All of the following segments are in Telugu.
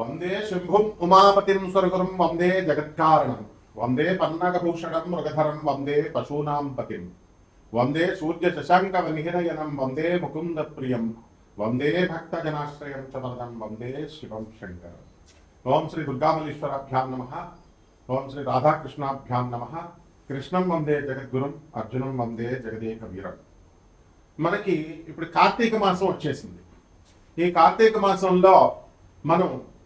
వందే శంభుం ఉమాపతిం స్వర్గురం వందే జగత్కారణం. వందే పన్నగభూషణం మృగధరం వందే పశూనాం పతిం. వందే సూర్య శశాంక వినిహిరయనం వందే ముకుంద ప్రియం వందే భక్తజనాశ్రయం చ వరదం వందే శివం శంకరం. ఓం శ్రీ దుర్గామల్లీశ్వరాభ్యాం నమ. ఓం శ్రీ రాధాకృష్ణాభ్యాం నమ. కృష్ణం వందే జగద్గురుం అర్జునం వందే జగదేక వీరం మనకి ఇప్పుడు కార్తీక మాసం వచ్చేసింది. ఈ కార్తీక మాసంలో మనం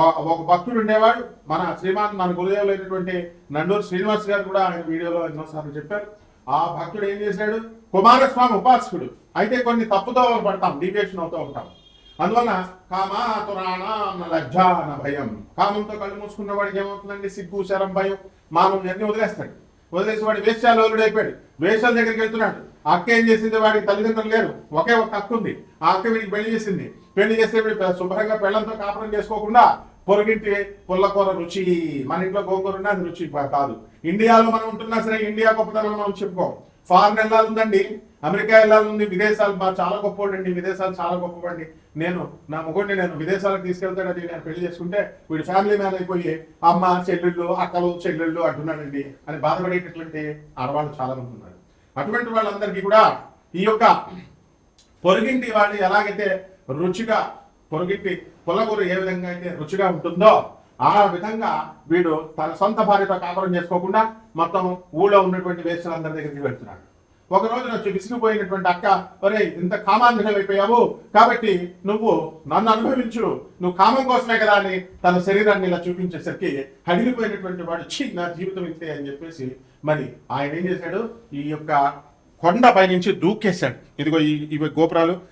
ఒక భక్తుడు ఉండేవాడు. మన శ్రీమాన్ మన గురుదేవులు అయినటువంటి నండూరు శ్రీనివాస్ గారు కూడా ఆయన వీడియోలో ఎన్నోసార్లు చెప్పారు. ఆ భక్తుడు ఏం చేశాడు? కుమారస్వామి ఉపాసకుడు. అయితే కొన్ని తప్పుతో పడతాం డీవియేషన్ అవుతూ ఉంటాం. అందువల్ల కామాతురాణ లజ్జ అన్న భయం. కామంతో కళ్ళు మూసుకున్న వాడికి ఏమవుతుందండి? సిగ్గు శరం భయం మానం అన్ని వదిలేస్తాడు. వదిలేసి వాడు వేశ్యాలోలుడు అయిపోయాడు వేషాల దగ్గరికి వెళ్తున్నాడు. అక్క ఏం చేసింది? వాడికి తల్లిదండ్రులు లేరు. ఒకే ఒక అక్క ఉంది. ఆ అక్క వీడికి పెళ్ళి చేసింది. పెళ్ళి చేస్తే శుభ్రంగా పెళ్ళంతో కాపురం చేసుకోకుండా పొరుగింటి పుల్లకూర రుచి మన ఇంట్లో గోకూర ఉన్నా అది రుచి కాదు. ఇండియాలో మనం ఉంటున్నా సరే ఇండియా గొప్పతనం మనం చెప్పుకోం. ఫారెన్ వెళ్ళాలి అమెరికా వెళ్ళాలి విదేశాలు మా చాలా గొప్పవాడండి విదేశాలు చాలా గొప్పవాడిని. నేను నా మొగుడిని నేను విదేశాలకు తీసుకెళ్తాడని నేను పెళ్ళి చేసుకుంటే వీడి ఫ్యామిలీ మ్యాన్ అయిపోయి అమ్మ చెల్లెళ్ళు అక్కలు చెల్లెళ్ళు అంటున్నాడండి. అని బాధపడేటటువంటి ఆడవాళ్ళు చాలా మంది ఉన్నారు. అటువంటి వాళ్ళందరికీ కూడా ఈ యొక్క పొరుగింటి వాళ్ళు ఎలాగైతే రుచిగా పొరుగిట్టి పొలగూరు ఏ విధంగా అయితే రుచిగా ఉంటుందో ఆ విధంగా వీడు తన సొంత భార్యతో కాపురం చేసుకోకుండా మొత్తం ఊళ్ళో ఉన్నటువంటి వేస్తులందరి దగ్గరికి వెళ్తున్నాడు ఒక రోజు వచ్చి విసిగిపోయినటువంటి అక్క ఒరే ఇంత కామాంధులు అయిపోయావు. కాబట్టి నువ్వు నన్ను అనుభవించు. నువ్వు కామం కోసమే కదా అని తన శరీరాన్ని ఇలా చూపించేసరికి హడిలిపోయినటువంటి వాడు చి నా జీవితం ఇంతే అని చెప్పేసి మరి ఆయన ఏం చేశాడు? ఈ యొక్క కొండ పైనుంచి దూకేశాడు. ఇదిగో ఈ ఇవి గోపురాలు.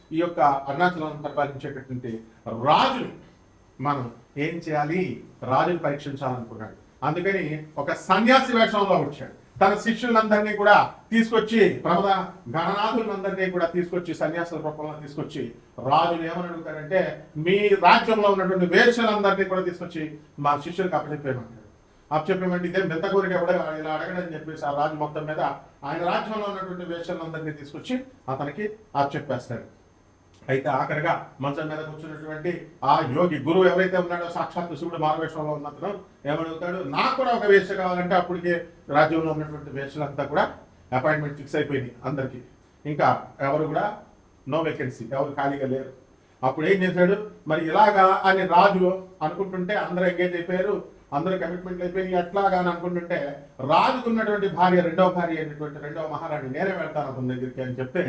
ఈ యొక్క అరుణాచలం పరిపాలించేటటువంటి రాజుని మనం ఏం చేయాలి? రాజుని పరీక్షించాలనుకున్నాడు. అందుకని ఒక సన్యాసి వేషంలో వచ్చాడు. తన శిష్యులందరినీ కూడా తీసుకొచ్చి ప్రమద గణనాథులందరినీ కూడా తీసుకొచ్చి సన్యాసుల రూపంలో తీసుకొచ్చి రాజులు ఏమని అడుగుతారంటే మీ రాజ్యంలో ఉన్నటువంటి వేషలందరినీ కూడా తీసుకొచ్చి మా శిష్యులకు అప్పచెప్పేయమంటారు. అప్పచెప్పేమంటే ఇదే మెత్త కోరిక కూడా ఇలా అడగడని చెప్పేసి ఆ రాజు మొత్తం మీద ఆయన రాజ్యంలో ఉన్నటువంటి వేషలందరినీ తీసుకొచ్చి అతనికి అప్పచెప్పేస్తాడు. అయితే ఆఖరిగా మంచం మీద కూర్చున్నటువంటి ఆ యోగి గురువు ఎవరైతే ఉన్నాడో సాక్షాత్ శివుడు మారవేషంలో ఉన్నతను ఏమడుగుతాడు? నాకు కూడా ఒక వేష కావాలంటే అప్పటికే రాజ్యంలో ఉన్నటువంటి వేషలంతా కూడా అపాయింట్మెంట్ ఫిక్స్ అయిపోయింది అందరికి. ఇంకా ఎవరు కూడా? నో వేకెన్సీ ఎవరు ఖాళీగా లేరు. అప్పుడు ఏం చేశాడు? మరి ఇలాగా అని రాజు అనుకుంటుంటే అందరూ ఎంగేజ్ అయిపోయారు. అందరూ కమిట్మెంట్ అయిపోయి ఎట్లాగా అని అనుకుంటుంటే రాజుకున్నటువంటి భార్య రెండవ భార్య అయినటువంటి రెండవ మహారాణి నేనే వెళ్తాను అతని దగ్గరికి అని చెప్తే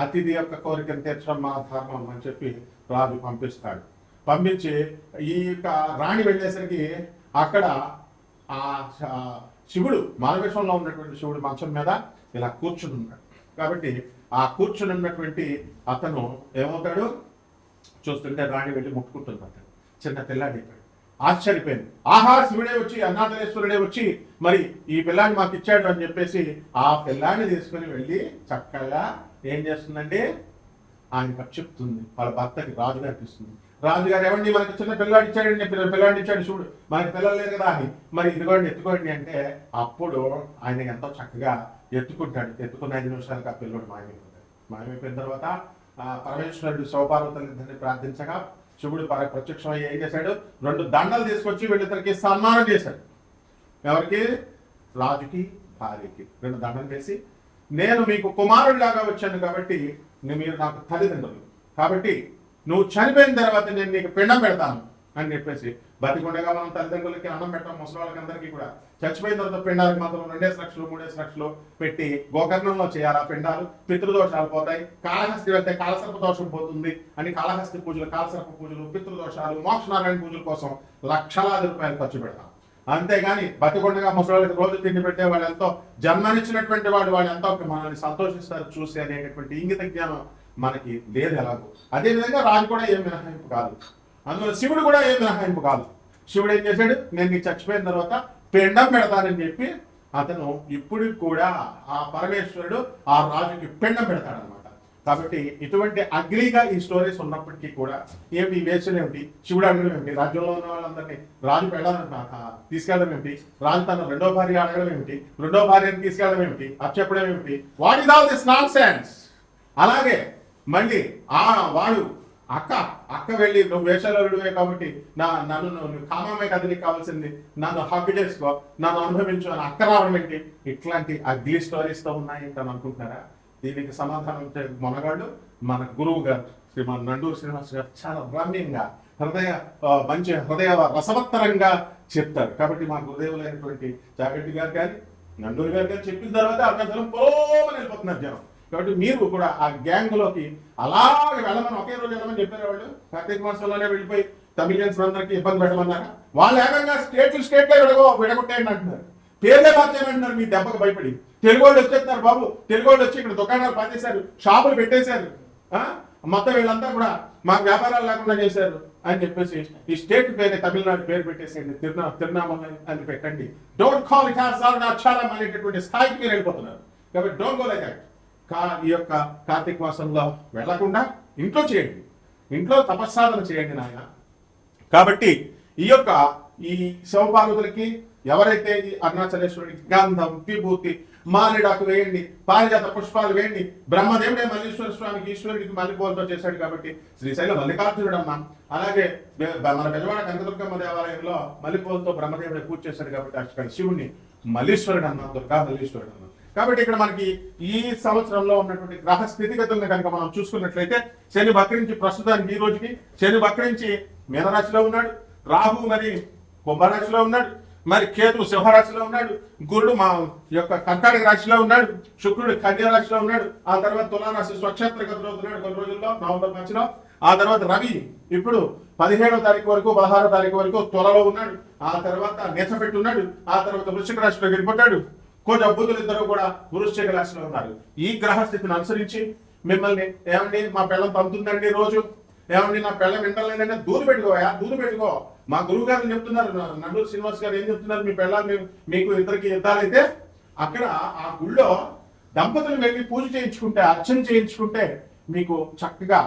అతిథి యొక్క కోరికను తీర్చడం మా ధర్మం అని చెప్పి రాజు పంపిస్తాడు. పంపించి ఈ యొక్క రాణి వెళ్ళేసరికి అక్కడ ఆ శివుడు మానవేశంలో ఉన్నటువంటి శివుడు మంచం మీద ఇలా కూర్చుని ఉన్నాడు. కాబట్టి ఆ కూర్చుని ఉన్నటువంటి అతను ఏమవుతాడు? చూస్తుంటే రాణి వెళ్ళి ముట్టుకుంటుంది అతను. చిన్న పిల్లాడి ఇక్కడ ఆశ్చర్యపోయింది. ఆహా శివుడే వచ్చి అన్నాథలేశ్వరుడే వచ్చి మరి ఈ పిల్లాన్ని మాకు ఇచ్చాడు అని చెప్పేసి ఆ పిల్లాన్ని తీసుకుని వెళ్ళి చక్కగా ఏం చేస్తుందండి? ఆయన చెప్తుంది. వాళ్ళ భర్తకి రాజుగారికి ఇస్తుంది రాజుగారు ఏమండి మనకి చిన్న పిల్లాడు ఇచ్చాడండి పిల్ల ఇచ్చాడు చూడు. మనకి పిల్లలు లేరు కదా అని. మరి ఇదిగోండి ఎత్తుకోండి అంటే అప్పుడు ఆయన ఎంతో చక్కగా ఎత్తుకుంటాడు. ఎత్తుకున్న ఐదు నిమిషాలకు ఆ పిల్లడు మాయమైపోతాడు. మాయమైపోయిన తర్వాత పరమేశ్వరుడు శివపార్వతులిద్దరిని ప్రార్థించగా శివుడు పర ఏం చేశాడు? రెండు దండలు తీసుకొచ్చి వీళ్ళిద్దరికి సన్మానం చేశాడు. ఎవరికి? రాజుకి భార్యకి. రెండు దండలు వేసి నేను మీకు కుమారుడిలాగా వచ్చాను కాబట్టి మీరు నాకు తల్లిదండ్రులు. కాబట్టి నువ్వు చనిపోయిన తర్వాత నేను నీకు పిండం పెడతాను అని చెప్పేసి బతికుండగా మనం తల్లిదండ్రులకి అన్నం పెట్టాం ముసలి వాళ్ళకి అందరికీ కూడా. చచ్చిపోయిన తర్వాత పిండాలకు మాత్రం రెండేసి లక్షలు మూడేసి లక్షలు పెట్టి గోకర్ణంలో చేయాలి ఆ పిండాలు. పితృదోషాలు పోతాయి. కాళహస్తి వెళ్తే కాలసర్ప దోషం పోతుంది అని కాళహస్తి పూజలు కాలసర్ప పూజలు పితృదోషాలు మోక్షనారాయణ పూజలు కోసం లక్షలాది రూపాయలు ఖర్చు పెడతాం. అంతేగాని బతికొండగా ముసలికి రోజు తిండి పెట్టే వాడు ఎంతో జన్మనిచ్చినటువంటి వాడు వాడు ఎంతో మనల్ని సంతోషిస్తారు చూసి అనేటటువంటి ఇంగిత జ్ఞానం మనకి లేదు ఎలాగో. అదేవిధంగా రాజు కూడా ఏం మినహాయింపు కాదు. అందులో శివుడు కూడా ఏం మినహాయింపు కాదు. శివుడు ఏం చేశాడు? నేను నీకు చచ్చిపోయిన తర్వాత పిండం పెడతానని చెప్పి అతను ఇప్పుడు కూడా ఆ పరమేశ్వరుడు ఆ రాజుకి పిండం పెడతాడు కాబట్టి ఇటువంటి అగ్లీగా ఈ స్టోరీస్ ఉన్నప్పటికీ కూడా ఏమిటి ఈ వేషలు ఏమిటి? శివుడు అడగడం ఏమిటి? రాజ్యంలో ఉన్న వాళ్ళందరినీ రాజు పెడాలని తీసుకెళ్ళడం ఏమిటి? రాజు తన రెండో భార్య అడగడం ఏమిటి? రెండో భార్యను తీసుకెళ్ళడం ఏమిటి? అది చెప్పడం ఏమిటి? What is all this nonsense అలాగే మళ్ళీ ఆ వాడు అక్క అక్క వెళ్ళి నువ్వు వేషాలుడివే కాబట్టి నా నన్ను నువ్వు కామమే కదా కావాల్సింది. నన్ను హక్కు చేసుకో నన్ను అనుభవించు అని అక్క రావడం ఏంటి? ఇట్లాంటి అగ్లీ స్టోరీస్తో ఉన్నాయి అని అనుకుంటున్నారా? దీనికి సమాధానం ఇచ్చే మనగాడు మన గురువు గారు శ్రీమాన్ నండూరు శ్రీనివాస్ గారు చాలా రమ్యంగా హృదయ మంచి హృదయ రసవత్తరంగా చెప్తారు. కాబట్టి మా గురుదేవులైనటువంటి జాగట్టి గారు కానీ నండూరు గారు కానీ చెప్పిన తర్వాత అరుణాచలం పోమని వెళ్ళిపోతున్నారు జనం. కాబట్టి మీరు కూడా ఆ గ్యాంగ్లోకి అలాగే వెళ్ళమని ఒకే రోజు వెళ్ళమని చెప్పారు వాళ్ళు. కార్తీక మాసంలోనే వెళ్ళిపోయి తమిళియన్స్ అందరికీ ఇబ్బంది పెట్టమన్నారా? వాళ్ళు ఏకంగా స్టేట్లు స్టేట్లో విడగో విడగొట్టేయండి అంటున్నారు. పేర్లే మార్చేయమంటున్నారు మీ దెబ్బకు భయపడి. తెలుగు వాళ్ళు వచ్చేస్తున్నారు బాబు. తెలుగు వాళ్ళు వచ్చి ఇక్కడ దుకాణాలు పనిచేశారు షాపులు పెట్టేశారు. ఆ? మొత్తం వీళ్ళంతా కూడా మాకు వ్యాపారాలు లేకుండా చేశారు అని చెప్పేసి ఈ స్టేట్ పేరు తమిళనాడు పేరు పెట్టేసేయండి. తిరునా తిరునామల అని పెట్టండి. డోంట్ కాల్ అక్షరం అనేటటువంటి స్థాయికి మీరు వెళ్ళిపోతున్నారు. కాబట్టి డోంట్ గో లైక్ కా ఈ యొక్క కార్తీక మాసంలో వెళ్ళకుండా ఇంట్లో చేయండి. ఇంట్లో తపస్సాధన చేయండి నాయన. కాబట్టి ఈ యొక్క ఈ శివపార్వతులకి ఎవరైతే ఈ అరుణాచలేశ్వరుడికి గంధం విభూతి మారేడాకు వేయండి పారిజాత పుష్పాలు వేయండి. బ్రహ్మదేవుడే మల్లీశ్వర స్వామికి ఈశ్వరుడికి మల్లెపూలతో చేశాడు కాబట్టి శ్రీశైల మల్లికార్జునుడు అమ్మ అలాగే మన పెద్దవాడ కనకదుర్గమ్మ దేవాలయంలో మల్లెపూలతో బ్రహ్మదేవుడే పూజ చేశాడు కాబట్టి అక్కడ శివుణ్ణి మల్లీశ్వరుడు అన్నాం దుర్గా మల్లీశ్వరుడు అన్నాం కాబట్టి ఇక్కడ మనకి ఈ సంవత్సరంలో ఉన్నటువంటి గ్రహ స్థితిగతుల్ని కనుక మనం చూసుకున్నట్లయితే శని వక్రించి ప్రస్తుతానికి ఈ రోజుకి శని వక్రించి మీనరాశిలో ఉన్నాడు. రాహు మరి కుంభరాశిలో ఉన్నాడు. మరి కేతు సింహరాశిలో ఉన్నాడు గురుడు మా యొక్క కర్కాటక రాశిలో ఉన్నాడు శుక్రుడు కన్యా రాశిలో ఉన్నాడు ఆ తర్వాత తులారాశి స్వక్షేత్ర గతిలో ఉన్నాడు కొన్ని రోజుల్లో నవంబర్ మధ్యలో ఆ తర్వాత రవి ఇప్పుడు పదిహేడో తారీఖు వరకు పదహారో తారీఖు వరకు త్వరలో ఉన్నాడు. ఆ తర్వాత నెచ్చపెట్టి ఉన్నాడు ఆ తర్వాత వృశ్చిక రాశిలో వెళ్ళిపోతాడు. కొంచెం బుద్ధులు ఇద్దరు కూడా వృశ్చిక రాశిలో ఉన్నారు. ఈ గ్రహ స్థితిని అనుసరించి మిమ్మల్ని ఏమండి మా పిల్లలు పంపుతుందండి రోజు? ఏమండి నా పిల్లం వింటలేదంటే దూరు పెట్టుకోయా దూరు పెట్టుకో. మా గురువు గారు చెప్తున్నారు నండూరు శ్రీనివాస్ గారు ఏం చెప్తున్నారు మీ పిల్ల మీకు ఇద్దరికి యుద్ధాలైతే అక్కడ ఆ గుళ్ళో దంపతులు వెళ్ళి పూజ చేయించుకుంటే అర్చన చేయించుకుంటే మీకు చక్కగా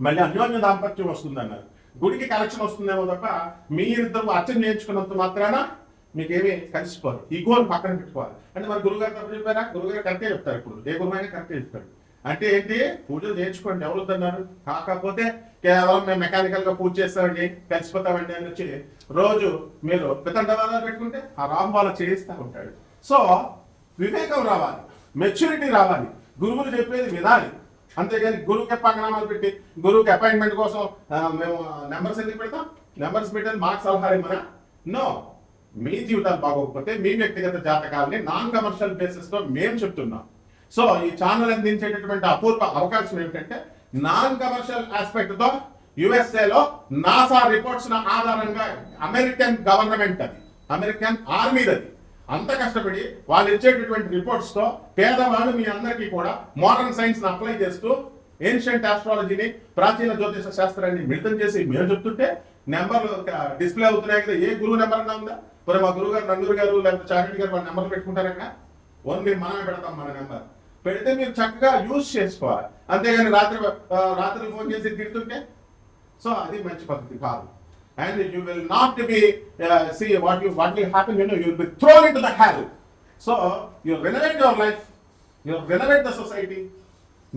మళ్ళీ అన్యోన్య దాంపత్యం వస్తుంది అన్నారు గుడికి కలెక్షన్ వస్తుందేమో తప్ప మీ ఇద్దరు అర్చన చేయించుకున్నంత మాత్రాన మీకేమీ కలిసిపోరు. ఈ గోల్ పక్కన పెట్టుకోవాలి. అంటే మరి గురుగారు తప్పు చెప్పారా? గురుగారు కరెక్టే చెప్తారు ఇప్పుడు. ఏ అయినా కరెక్టే చెప్తారు అంటే ఏంటి? పూజలు నేర్చుకోండి ఎవరు వద్దన్నారు కాకపోతే కేవలం మేము మెకానికల్గా పూజ చేస్తామండి కలిసిపోతామండి అని వచ్చి రోజు మీరు పితండవాదాలు పెట్టుకుంటే ఆ రామ్ వాళ్ళ చేయిస్తూ ఉంటాడు. సో వివేకం రావాలి మెచ్యూరిటీ రావాలి గురువులు చెప్పేది వినాలి. అంతేగాని గురువుకి పంగనామాలు పెట్టి గురువుకి అపాయింట్మెంట్ కోసం మేము నెంబర్స్ ఎందుకు పెడతాం? నెంబర్స్ పెట్టేది మాకు సలహా ఇవ్వనా నో మీ జీవితాలు బాగోకపోతే మీ వ్యక్తిగత జాతకాలని నాన్ కమర్షియల్ బేసిస్లో మేము చెప్తున్నాం. సో ఈ ఛానల్ అందించేటటువంటి అపూర్వ అవకాశం ఏమిటంటే నాన్ కమర్షియల్ ఆస్పెక్ట్తో తో యుఎస్ఏ లో నాసా రిపోర్ట్స్ ఆధారంగా అమెరికన్ గవర్నమెంట్ అది. అమెరికన్ ఆర్మీ అది. అంత కష్టపడి వాళ్ళు ఇచ్చేటటువంటి రిపోర్ట్స్తో పేదవాళ్ళు మీ అందరికీ కూడా మోడర్న్ సైన్స్ని అప్లై చేస్తూ ఏన్షియంట్ ఆస్ట్రాలజీని ప్రాచీన జ్యోతిష శాస్త్రాన్ని మిళితం చేసి మేము చెప్తుంటే నెంబర్లు డిస్ప్లే అవుతున్నాయి కదా. ఏ గురువు నెంబర్ అన్నా ఉందా? మరి మా గురువు గారు నందూరు గారు లేకపోతే చారెడ్డి గారు వాళ్ళ నెంబర్ పెట్టుకుంటారన్నా ఓన్లీ మనమే పెడతాం మన నెంబర్. పెడితే మీరు చక్కగా యూజ్ చేసుకోవాలి. అంతేగాని రాత్రి రాత్రి ఫోన్ చేసి తిడుతుంటే? సో అది మంచి పద్ధతి కాదు. And you will not be see what you what will happen you know you will be thrown into the hell so you renovate your life you renovate the society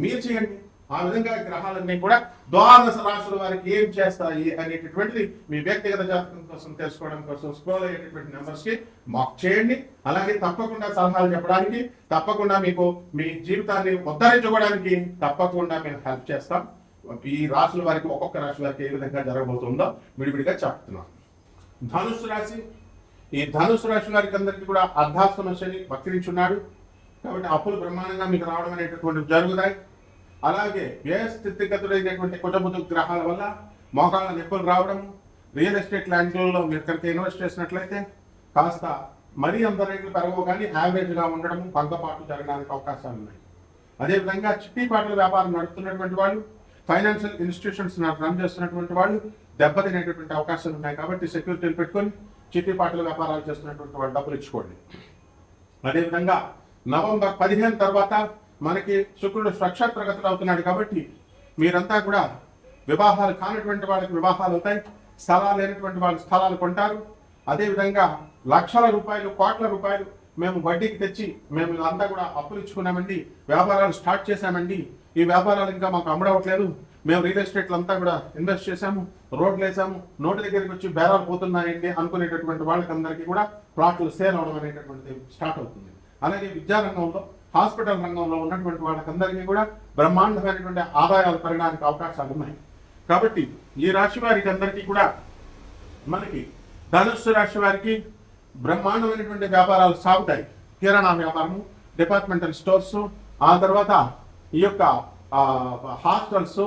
మీరు చేయండి. ఆ విధంగా గ్రహాలన్నీ కూడా ద్వాదశ రాశుల వారికి ఏం చేస్తాయి అనేటటువంటిది మీ వ్యక్తిగత జాతకం కోసం తెలుసుకోవడం కోసం స్క్రోల్ అయ్యేటటువంటి నెంబర్స్కి మాక్ చేయండి. అలాగే తప్పకుండా సలహాలు చెప్పడానికి తప్పకుండా మీకు మీ జీవితాన్ని ఉద్ధరించుకోవడానికి తప్పకుండా మేము హెల్ప్ చేస్తాం. ఈ రాశుల వారికి ఒక్కొక్క రాశి వారికి ఏ విధంగా జరగబోతుందో విడివిడిగా చెప్తున్నాం. ధనుసు రాశి ఈ ధనుసు రాశి వారికి అందరికీ కూడా అర్ధాశ్రమ శని వక్రించున్నాడు కాబట్టి అప్పులు బ్రహ్మాండంగా మీకు రావడం అనేటటువంటి జరుగుతాయి. అలాగే వ్యయస్థితిగతుడైనటువంటి కుటుంబ గ్రహాల వల్ల మోకాళ్ళ నొప్పులు రావడం రియల్ ఎస్టేట్ ల్యాండ్లలో మీరు కనుక ఇన్వెస్ట్ చేసినట్లయితే కాస్త మరీ అంత రేట్లు పెరగవు కానీ యావరేజ్గా ఉండడం పగ్గపాటు జరగడానికి అవకాశాలు ఉన్నాయి. అదేవిధంగా చిట్టిపాటల వ్యాపారం నడుపుతున్నటువంటి వాళ్ళు ఫైనాన్షియల్ ఇన్స్టిట్యూషన్స్ రన్ చేస్తున్నటువంటి వాళ్ళు దెబ్బతినేటటువంటి అవకాశాలు ఉన్నాయి కాబట్టి సెక్యూరిటీలు పెట్టుకొని చిట్టిపాటల వ్యాపారాలు చేస్తున్నటువంటి వాళ్ళు డబ్బులు ఇచ్చుకోండి. అదేవిధంగా నవంబర్ పదిహేను తర్వాత మనకి శుక్రుడు స్వక్షేత్రగతులు అవుతున్నాడు కాబట్టి మీరంతా కూడా వివాహాలు కానటువంటి వాళ్ళకి వివాహాలు అవుతాయి స్థలాలు లేనటువంటి వాళ్ళు స్థలాలు కొంటారు. అదేవిధంగా లక్షల రూపాయలు కోట్ల రూపాయలు మేము వడ్డీకి తెచ్చి మేము అంతా కూడా అప్పులు ఇచ్చుకున్నామండి వ్యాపారాలు స్టార్ట్ చేశామండి. ఈ వ్యాపారాలు ఇంకా మాకు అమ్మడవట్లేదు. మేము రియల్ ఎస్టేట్లు అంతా కూడా ఇన్వెస్ట్ చేశాము రోడ్లు వేసాము నోటి దగ్గరికి వచ్చి బేరాలు పోతున్నాయండి అనుకునేటటువంటి వాళ్ళకందరికీ కూడా ప్లాట్లు సేల్ అవడం అనేటటువంటిది స్టార్ట్ అవుతుంది. అలాగే విద్యారంగంలో హాస్పిటల్ రంగంలో ఉన్నటువంటి వాళ్ళకందరికీ కూడా బ్రహ్మాండమైనటువంటి ఆదాయాలు పెరగడానికి అవకాశాలు ఉన్నాయి. కాబట్టి ఈ రాశి వారికి అందరికీ కూడా మనకి ధనుస్సు రాశి వారికి బ్రహ్మాండమైనటువంటి వ్యాపారాలు సాగుతాయి. కిరాణా వ్యాపారము డిపార్ట్మెంటల్ స్టోర్స్ ఆ తర్వాత ఈ యొక్క హాస్టల్స్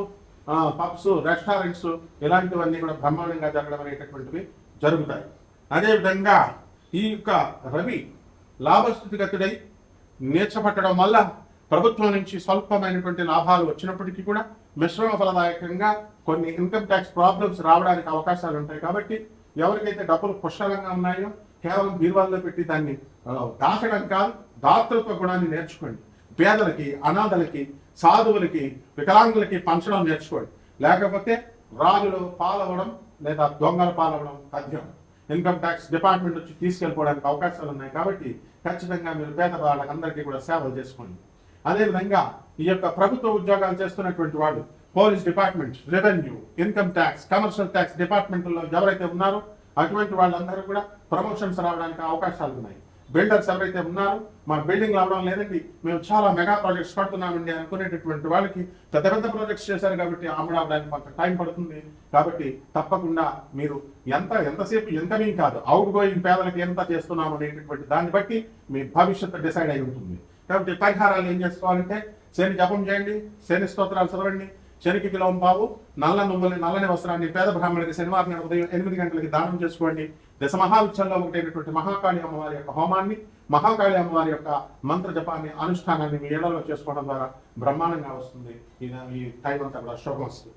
పబ్స్ రెస్టారెంట్స్ ఇలాంటివన్నీ కూడా బ్రహ్మాండంగా జరగడం అనేటటువంటివి జరుగుతాయి. అదేవిధంగా ఈ యొక్క రవి లాభస్థితిగతుడై నేర్చపట్టడం వల్ల ప్రభుత్వం నుంచి స్వల్పమైనటువంటి లాభాలు వచ్చినప్పటికీ కూడా మిశ్రమ ఫలదాయకంగా కొన్ని ఇన్కమ్ ట్యాక్స్ ప్రాబ్లమ్స్ రావడానికి అవకాశాలు ఉంటాయి కాబట్టి ఎవరికైతే డబ్బులు పుష్కలంగా ఉన్నాయో కేవలం బీరువాల్లో పెట్టి దాన్ని దాచడం కాదు దాతృత్వ గుణాన్ని నేర్చుకోండి. పేదలకి అనాథలకి సాధువులకి వికలాంగులకి పంచడం నేర్చుకోండి. లేకపోతే రాజులు పాలవడం లేదా దొంగలు పాలవడం తథ్యం. ఇన్కమ్ ట్యాక్స్ డిపార్ట్మెంట్ వచ్చి తీసుకెళ్ళిపోవడానికి అవకాశాలు ఉన్నాయి కాబట్టి ఖచ్చితంగా మీరు పేద వాళ్ళకందరికీ కూడా సేవలు చేసుకోండి. అదేవిధంగా ఈ యొక్క ప్రభుత్వ ఉద్యోగాలు చేస్తున్నటువంటి వాళ్ళు police department revenue income tax commercial tax డిపార్ట్మెంట్లో ఎవరైతే ఉన్నారో అటువంటి వాళ్ళందరూ కూడా ప్రమోషన్స్ రావడానికి అవకాశాలు ఉన్నాయి. బిల్డర్స్ ఎవరైతే ఉన్నారో మా బిల్డింగ్ రావడం లేదండి మేము చాలా మెగా ప్రాజెక్ట్స్ కడుతున్నామండి అనుకునేటటువంటి వాళ్ళకి పెద్ద పెద్ద ప్రాజెక్ట్స్ చేశారు కాబట్టి అమ్మడానికి మాకు టైం పడుతుంది. కాబట్టి తప్పకుండా మీరు ఎంత ఎంతసేపు ఇన్కమింగ్ కాదు అవుట్ గోయింగ్ పేదలకు ఎంత చేస్తున్నాం అనేటటువంటి దాన్ని బట్టి మీ భవిష్యత్తు డిసైడ్ అయి ఉంటుంది. కాబట్టి పరిహారాలు ఏం చేసుకోవాలంటే శని జపం చేయండి శని స్తోత్రాలు చదవండి శనికి కిలోం పావు నల్ల నువ్వుల్ని నల్లని వస్త్రాన్ని పేద బ్రాహ్మణుడికి శనివారం ఉదయం ఎనిమిది గంటలకి దానం చేసుకోండి దశ మహావిచ్చల్లో ఒకటైనటువంటి మహాకాళి అమ్మవారి యొక్క హోమాన్ని మహాకాళి అమ్మవారి యొక్క మంత్ర జపాన్ని అనుష్ఠానాన్ని మీ ఏళ్ళలో చేసుకోవడం ద్వారా బ్రహ్మాండంగా వస్తుంది. ఇది ఈ టైం అంతా కూడా శుభం వస్తుంది.